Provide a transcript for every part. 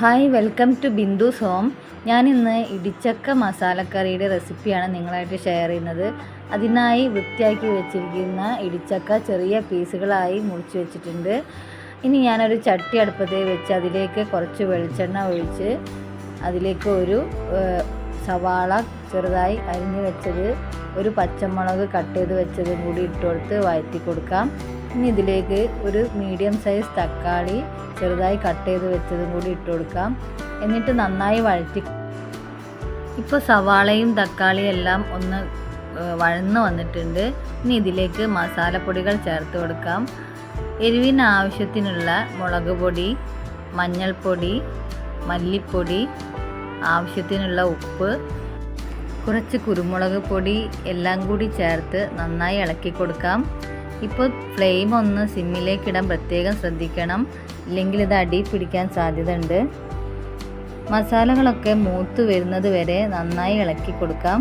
Hi welcome to Bindu's home. ഞാനിന്ന് ഇടിച്ചക്ക മസാലക്കറിയുടെ റെസിപ്പിയാണ് നിങ്ങളായിട്ട് ഷെയർ ചെയ്യുന്നത്. അതിനായി വൃത്തിയാക്കി വെച്ചിരിക്കുന്ന ഇടിച്ചക്ക ചെറിയ പീസുകളായി മുറിച്ച് വെച്ചിട്ടുണ്ട്. ഇനി ഞാനൊരു ചട്ടി അടുപ്പത്തെ വെച്ച് അതിലേക്ക് കുറച്ച് വെളിച്ചെണ്ണ ഒഴിച്ച് അതിലേക്ക് ഒരു സവാള ചെറുതായി അരിഞ്ഞ് വെച്ചത് ഒരു പച്ചമുളക് കട്ട് ചെയ്ത് വെച്ചതും കൂടി ഇട്ട് കൊടുത്ത് വഴറ്റി കൊടുക്കാം. ഇനി ഇതിലേക്ക് ഒരു മീഡിയം സൈസ് തക്കാളി ചെറുതായി കട്ട് ചെയ്ത് വെച്ചതും കൂടി ഇട്ട് കൊടുക്കാം. എന്നിട്ട് നന്നായി വഴറ്റി ഇപ്പോൾ സവാളയും തക്കാളിയും എല്ലാം ഒന്ന് വഴന്നു വന്നിട്ടുണ്ട്. ഇനി ഇതിലേക്ക് മസാലപ്പൊടികൾ ചേർത്ത് കൊടുക്കാം. എരിവിന് ആവശ്യത്തിനുള്ള മുളക് പൊടി മഞ്ഞൾപ്പൊടി മല്ലിപ്പൊടി ആവശ്യത്തിനുള്ള ഉപ്പ് കുറച്ച് കുരുമുളക് പൊടി എല്ലാം കൂടി ചേർത്ത് നന്നായി ഇളക്കി കൊടുക്കാം. ഇപ്പോൾ ഫ്ലെയിം ഒന്ന് സിമ്മിലേക്ക് ഇടാൻ പ്രത്യേകം ശ്രദ്ധിക്കണം. ഇല്ലെങ്കിൽ ഇത് അടി പിടിക്കാൻ സാധ്യതയുണ്ട്. മസാലകളൊക്കെ മൂത്ത് വരുന്നത് വരെ നന്നായി ഇളക്കി കൊടുക്കാം.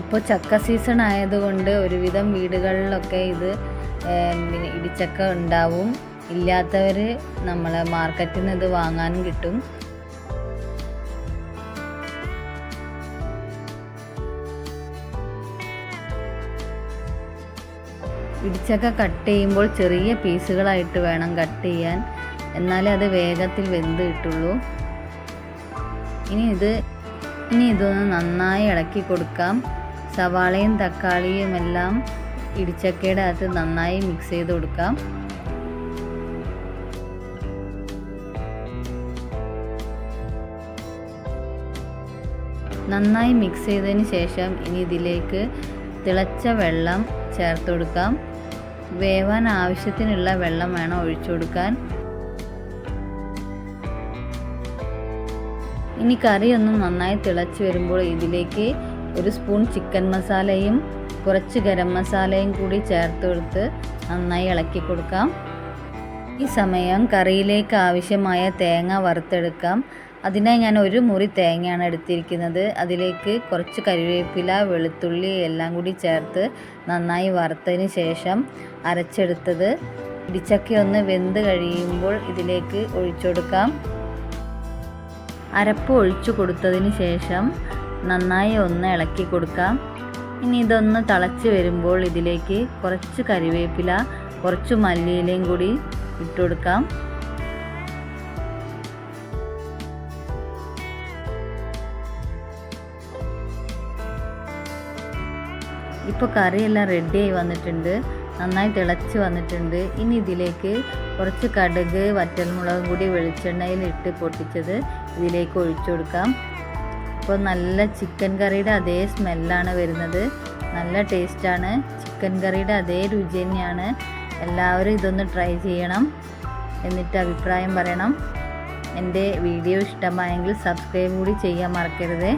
ഇപ്പോൾ ചക്ക സീസൺ ആയതുകൊണ്ട് ഒരുവിധം വീടുകളിലൊക്കെ ഇത് ഇടിച്ചക്ക ഉണ്ടാവും. ഇല്ലാത്തവർ നമ്മളെ മാർക്കറ്റിൽ നിന്ന് ഇത് വാങ്ങാനും കിട്ടും. ഇടിച്ചക്ക കട്ട് ചെയ്യുമ്പോൾ ചെറിയ പീസുകളായിട്ട് വേണം കട്ട് ചെയ്യാൻ. എന്നാലേ അത് വേഗത്തിൽ വെന്ത് കിട്ടുള്ളൂ. ഇനി ഇത് ഇനി ഇതൊന്ന് നന്നായി ഇളക്കി കൊടുക്കാം. സവാളയും തക്കാളിയും എല്ലാം ഇടിച്ചക്കയുടെ അകത്ത് നന്നായി മിക്സ് ചെയ്ത് കൊടുക്കാം. നന്നായി മിക്സ് ചെയ്തതിന് ശേഷം ഇനി ഇതിലേക്ക് തിളച്ച വെള്ളം ചേർത്ത് കൊടുക്കാം. വേവാൻ ആവശ്യത്തിനുള്ള വെള്ളം വേണം ഒഴിച്ചു കൊടുക്കാൻ. ഇനി കറി ഒന്നും നന്നായി തിളച്ച് വരുമ്പോൾ ഇതിലേക്ക് ഒരു സ്പൂൺ ചിക്കൻ മസാലയും കുറച്ച് ഗരം മസാലയും കൂടി ചേർത്ത് കൊടുത്ത് നന്നായി ഇളക്കി കൊടുക്കാം. ഈ സമയം കറിയിലേക്ക് ആവശ്യമായ തേങ്ങ വറുത്തെടുക്കാം. അതിനായി ഞാൻ ഒരു മുറി തേങ്ങയാണ് എടുത്തിരിക്കുന്നത്. അതിലേക്ക് കുറച്ച് കരിവേപ്പില വെളുത്തുള്ളി എല്ലാം കൂടി ചേർത്ത് നന്നായി വറുത്തതിന് ശേഷം അരച്ചെടുത്തത്. ഇടിച്ചക്ക ഒന്ന് വെന്ത് കഴിയുമ്പോൾ ഇതിലേക്ക് ഒഴിച്ചെടുക്കാം അരപ്പ് ഒഴിച്ചു കൊടുത്തതിന് ശേഷം നന്നായി ഒന്ന് ഇളക്കി കൊടുക്കാം. ഇനി ഇതൊന്ന് തിളച്ച് വരുമ്പോൾ ഇതിലേക്ക് കുറച്ച് കരിവേപ്പില കുറച്ച് മല്ലിയിലയും കൂടി ഇട്ട് ഇപ്പോൾ കറിയെല്ലാം റെഡിയായി വന്നിട്ടുണ്ട്. നന്നായി തിളച്ച് വന്നിട്ടുണ്ട്. ഇനി ഇതിലേക്ക് കുറച്ച് കടുക് വറ്റൽമുളകും കൂടി വെളിച്ചെണ്ണയിൽ ഇട്ട് പൊട്ടിച്ചത് ഇതിലേക്ക് ഒഴിച്ചു കൊടുക്കാം. അപ്പോൾ നല്ല ചിക്കൻ കറിയുടെ അതേ സ്മെല്ലാണ് വരുന്നത്. നല്ല ടേസ്റ്റാണ് ചിക്കൻ കറിയുടെ അതേ രുചി തന്നെയാണ്. എല്ലാവരും ഇതൊന്ന് ട്രൈ ചെയ്യണം എന്നിട്ട് അഭിപ്രായം പറയണം. എന്റെ വീഡിയോ ഇഷ്ടമായെങ്കിൽ സബ്സ്ക്രൈബ് കൂടി ചെയ്യാൻ മറക്കരുത്.